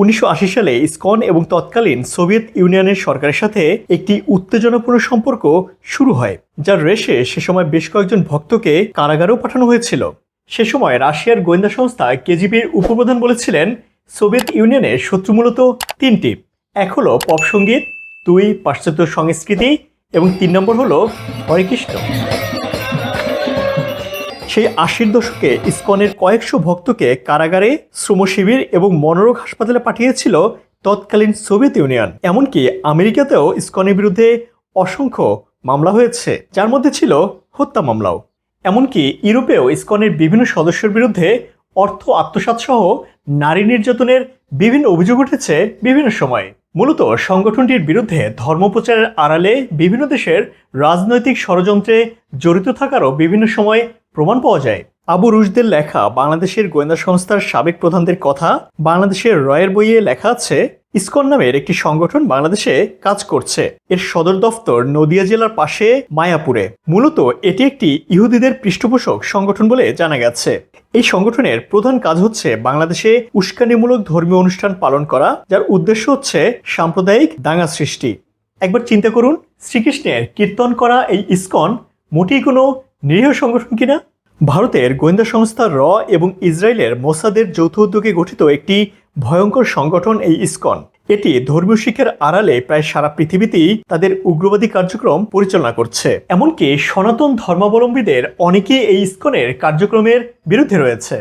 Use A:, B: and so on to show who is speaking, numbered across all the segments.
A: উনিশশো আশি সালে ইসকন এবং তৎকালীন সোভিয়েত ইউনিয়নের সরকারের সাথে একটি উত্তেজনাপূর্ণ সম্পর্ক শুরু হয়, যার রেশে সে সময় বেশ কয়েকজন ভক্তকে কারাগারেও পাঠানো হয়েছিল। সে সময় রাশিয়ার গোয়েন্দা সংস্থা কেজিবির উপপ্রধান বলেছিলেন, সোভিয়েত ইউনিয়নের শত্রু মূলত তিনটি। এক হলো পপ সংগীত, দুই পাশ্চাত্য সংস্কৃতি, এবং তিন নম্বর হলো হরেকৃষ্ণ সেই আশির দশকে ইসকনের কয়েকশো ভক্তকে কারাগারে শ্রমশিবির এবং মনোরোগ হাসপাতালে পাঠিয়েছিল তৎকালীন সোভিয়েত ইউনিয়ন। এমনকি আমেরিকাতেও ইসকনের বিরুদ্ধে অসংখ্য মামলা হয়েছে, যার মধ্যে ছিল হত্যা মামলাও। এমনকি ইউরোপেও ইসকনের বিভিন্ন সদস্যের বিরুদ্ধে অর্থ আত্মসাৎ সহ নারী নির্যাতনের বিভিন্ন অভিযোগ উঠেছে বিভিন্ন সময়ে। মূলত সংগঠনটির বিরুদ্ধে ধর্মপ্রচারের আড়ালে বিভিন্ন দেশের রাজনৈতিক ষড়যন্ত্রে জড়িত থাকারও বিভিন্ন সময় প্রমাণ পাওয়া যায়। আবু রুশদের লেখা বাংলাদেশের গোয়েন্দা সংস্থার সাবেক প্রধানদের কথা বাংলাদেশের রয়ের বইয়ে লেখা আছে, ইসকন নামের একটি সংগঠন বাংলাদেশে কাজ করছে। এর সদর দফতর নদিয়া জেলার পাশে মায়াপুরে। মূলত এটি একটি ইহুদিদের পৃষ্ঠপোষক সংগঠন বলে জানা গেছে। এই সংগঠনের প্রধান কাজ হচ্ছে বাংলাদেশে উস্কানিমূলক ধর্মীয় অনুষ্ঠান পালন করা, যার উদ্দেশ্য হচ্ছে সাম্প্রদায়িক দাঙ্গা সৃষ্টি। একবার চিন্তা করুন, শ্রীকৃষ্ণের কীর্তন করা এই ইসকন মোটেই কোনো নিরীহ সংগঠন কিনা ভারতের গোয়েন্দা সংস্থা র এবং ইসরায়েলের মোসাদের যৌথ উদ্যোগে গঠিত একটি ভয়ঙ্কর সংগঠন এই ইসকন। এটি ধর্মীয় শিক্ষার আড়ালে প্রায় সারা পৃথিবীতেই তাদের উগ্রবাদী কার্যক্রম পরিচালনা করছে। এমনকি সনাতন ধর্মাবলম্বীদের অনেকেই এই ইসকনের কার্যক্রমের বিরুদ্ধে রয়েছে।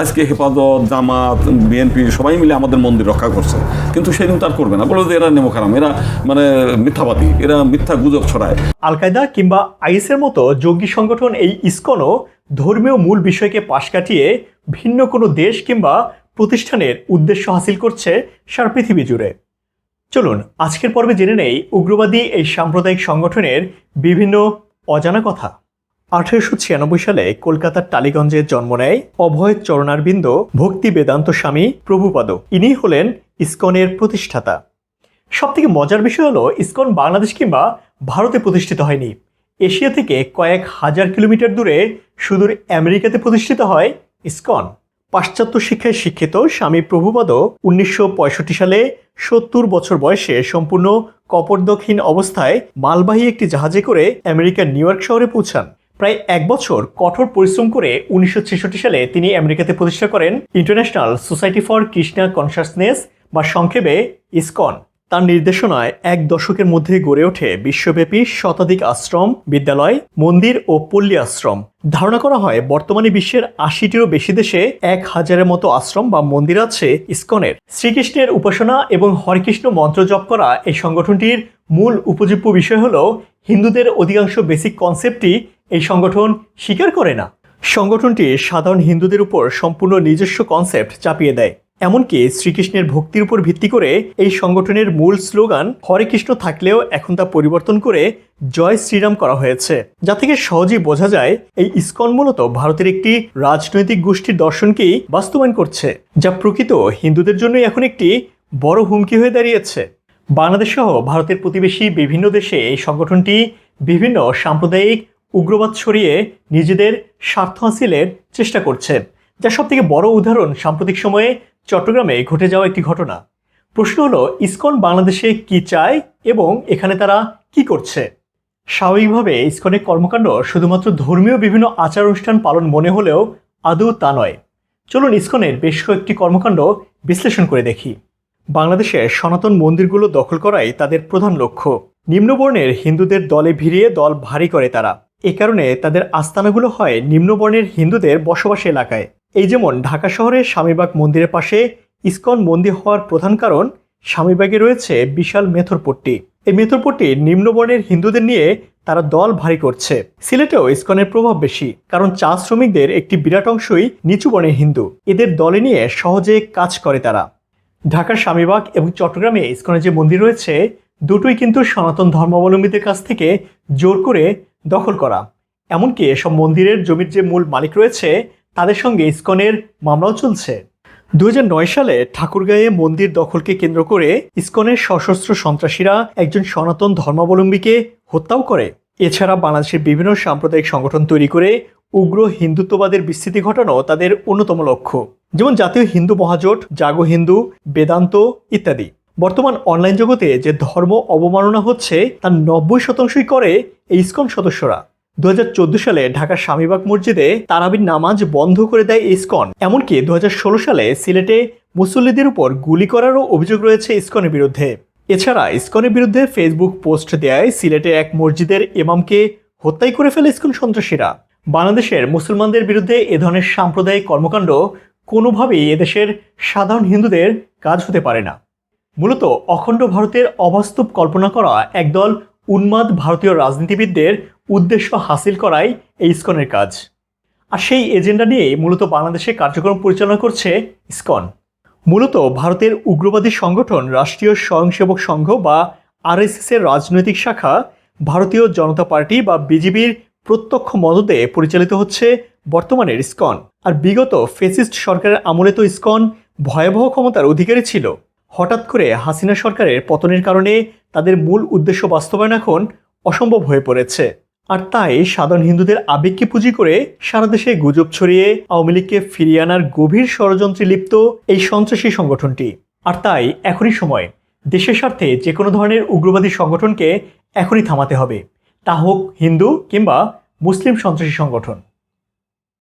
B: আজকে হেফাজত, জামাত, বিএনপি সবাই মিলে আমাদের মন্দির রক্ষা করছে। কিন্তু সেদিন তার করবে না। বলে যে এরা নেমো নেমোখারাম এরা মানে মিথ্যাবাদী। এরা মিথ্যা গুজব ছড়ায়।
A: আল কায়দা কিংবা আইএসের মতো জঙ্গি সংগঠন এই ইসকনও ধর্মীয় মূল বিষয়কে পাশ কাটিয়ে ভিন্ন কোনো দেশ কিংবা প্রতিষ্ঠানের উদ্দেশ্য হাসিল করছে সারা পৃথিবী জুড়ে। চলুন, আজকের পর্বে জেনে নেই উগ্রবাদী এই সাম্প্রদায়িক সংগঠনের বিভিন্ন অজানা কথা। আঠারোশো ছিয়ানব্বই সালে কলকাতার টালিগঞ্জে জন্ম নেয় অভয় চরণারবিন্দ ভক্তি বেদান্ত স্বামী প্রভুপাদ। ইনি হলেন ইসকনের প্রতিষ্ঠাতা। সবথেকে মজার বিষয় হলো, ইসকন বাংলাদেশ কিংবা ভারতে প্রতিষ্ঠিত হয়নি। এশিয়া থেকে কয়েক হাজার কিলোমিটার দূরে সুদূর আমেরিকাতে প্রতিষ্ঠিত হয় ইসকন। পাশ্চাত্য শিক্ষায় শিক্ষিত স্বামী প্রভুপদ উনিশশো সালে সত্তর বছর বয়সে সম্পূর্ণ কপর্দকহীন অবস্থায় মালবাহী একটি জাহাজে করে আমেরিকার নিউ ইয়র্ক শহরে পৌঁছান। প্রায় এক বছর কঠোর পরিশ্রম করে উনিশশো ছেষট্টি সালে তিনি আমেরিকাতে প্রতিষ্ঠা করেন International Society for Krishna Consciousness বা সংক্ষেপে ইসকন। তার নির্দেশনায় এক দশকের মধ্যে গড়ে ওঠে বিশ্বব্যাপী শতাধিক আশ্রম, বিদ্যালয়, মন্দির ও পল্লী আশ্রম ধারণা করা হয় বর্তমানে বিশ্বের আশিটিরও বেশি দেশে এক হাজারের মতো আশ্রম বা মন্দির আছে ইসকনের। শ্রীকৃষ্ণের উপাসনা এবং হরেকৃষ্ণ মন্ত্র জপ করা এই সংগঠনটির মূল উপজীব্য বিষয় হল হিন্দুদের অধিকাংশ বেসিক কনসেপ্টই এই সংগঠন স্বীকার করে না। সংগঠনটি সাধারণ হিন্দুদের উপর সম্পূর্ণ নিজস্ব কনসেপ্ট চাপিয়ে দেয়। এমনকি শ্রীকৃষ্ণের ভক্তির উপর ভিত্তি করে এই সংগঠনের মূল স্লোগান, হরে কৃষ্ণ থাকলেও এখন তা পরিবর্তন করে জয় শ্রীরাম করা হয়েছে। যা থেকে সহজেই বোঝা যায়, এই ইস্কন মূলত ভারতের একটি রাজনৈতিক গোষ্ঠীর দর্শনকেই বাস্তবায়ন করছে, যা প্রকৃত হিন্দুদের জন্য এখন একটি বড় হুমকি হয়ে দাঁড়িয়েছে। বাংলাদেশ সহ ভারতের প্রতিবেশী বিভিন্ন দেশে এই সংগঠনটি বিভিন্ন সাম্প্রদায়িক উগ্রবাদ ছড়িয়ে নিজেদের স্বার্থ হাসিলের চেষ্টা করছে। যার সব থেকে বড় উদাহরণ সাম্প্রতিক সময়ে চট্টগ্রামে ঘটে যাওয়া একটি ঘটনা। প্রশ্ন হলো, ইসকন বাংলাদেশে কি চায় এবং এখানে তারা কি করছে? স্বাভাবিকভাবে ইসকনের কর্মকাণ্ড শুধুমাত্র ধর্মীয় বিভিন্ন আচার অনুষ্ঠান পালন মনে হলেও আদৌ তা নয়। চলুন ইসকনের বেশ কয়েকটি কর্মকাণ্ড বিশ্লেষণ করে দেখি। বাংলাদেশে সনাতন মন্দিরগুলো দখল করাই তাদের প্রধান লক্ষ্য। নিম্নবর্ণের হিন্দুদের দলে ভিড়িয়ে দল ভারী করে তারা। এ কারণে তাদের আস্তানাগুলো হয় নিম্নবর্ণের হিন্দুদের বসবাস এলাকায়। এই যেমন ঢাকা শহরের স্বামীবাগ মন্দিরের পাশে ইস্কন মন্দির হওয়ার প্রধান কারণ স্বামীবাগে রয়েছে বিশাল মেথরপট্টি এই মেথরপট্টি নিম্নবর্ণের হিন্দুদের নিয়ে তারা দল ভারী করছে। সিলেটেও ইস্কনের প্রভাব বেশি, কারণ চা শ্রমিকদের একটি বিরাট অংশই নিচু বর্ণের হিন্দু। এদের দলে নিয়ে সহজে কাজ করে তারা। ঢাকার স্বামীবাগ এবং চট্টগ্রামে ইসকনের যে মন্দির রয়েছে, দুটোই কিন্তু সনাতন ধর্মাবলম্বীদের কাছ থেকে জোর করে দখল করা। এমনকি এসব মন্দিরের জমির যে মূল মালিক রয়েছে, তাদের সঙ্গে ইস্কনের মামলাও চলছে। দু হাজার নয় সালে ঠাকুরগাঁয়ে মন্দির দখলকে কেন্দ্র করে ইস্কনের সশস্ত্র সন্ত্রাসীরা একজন সনাতন ধর্মাবলম্বীকে হত্যাও করে। এছাড়া বাংলাদেশের বিভিন্ন সাম্প্রদায়িক সংগঠন তৈরি করে উগ্র হিন্দুত্ববাদের বিস্তৃতি ঘটানো তাদের অন্যতম লক্ষ্য। যেমন জাতীয় হিন্দু মহাজোট, জাগো হিন্দু, বেদান্ত ইত্যাদি। বর্তমান অনলাইন জগতে যে ধর্ম অবমাননা হচ্ছে তার নব্বই শতাংশই করে এই ইসকন সদস্যরা। দু হাজার চোদ্দ সালে ঢাকার স্বামীবাগ মসজিদে তারাবির নামাজ বন্ধ করে দেয় ইসকন। এমনকি দুই হাজার ষোলো সালে সিলেটে মুসল্লিদের উপর গুলি করারও অভিযোগ রয়েছে ইসকনের বিরুদ্ধে। এছাড়া ইসকনের বিরুদ্ধে ফেসবুক পোস্ট দেয় সিলেটে এক মসজিদের ইমামকে হত্যাই করে ফেলে ইসকন সন্ত্রাসীরা। বাংলাদেশের মুসলমানদের বিরুদ্ধে এ ধরনের সাম্প্রদায়িক কর্মকাণ্ড কোনোভাবেই এদেশের সাধারণ হিন্দুদের কাজ হতে পারে না। মূলত অখণ্ড ভারতের অবাস্তব কল্পনা করা একদল উন্মাদ ভারতীয় রাজনীতিবিদদের উদ্দেশ্য হাসিল করাই এই ইসকনের কাজ। আর সেই এজেন্ডা নিয়ে মূলত বাংলাদেশে কার্যক্রম পরিচালনা করছে ইসকন। মূলত ভারতের উগ্রবাদী সংগঠন রাষ্ট্রীয় স্বয়ংসেবক সংঘ বা আরএসএস এর রাজনৈতিক শাখা ভারতীয় জনতা পার্টি বা বিজেপির প্রত্যক্ষ মদতে পরিচালিত হচ্ছে বর্তমানের ইসকন। আর বিগত ফেসিস্ট সরকারের আমলে তো ইসকন ভয়াবহ ক্ষমতার অধিকারী ছিল। হঠাৎ করে হাসিনা সরকারের পতনের কারণে তাদের মূল উদ্দেশ্য বাস্তবায়ন এখন অসম্ভব হয়ে পড়েছে। আর তাই সাধারণ হিন্দুদের আবেগকে পুঁজি করে সারা দেশে গুজব ছড়িয়ে আওয়ামী লীগকে ফিরিয়ে আনার গভীর ষড়যন্ত্রে লিপ্ত এই সন্ত্রাসী সংগঠনটি। আর তাই এখনই সময় দেশের স্বার্থে যে কোনো ধরনের উগ্রবাদী সংগঠনকে এখনই থামাতে হবে। তা হোক হিন্দু কিংবা মুসলিম সন্ত্রাসী সংগঠন।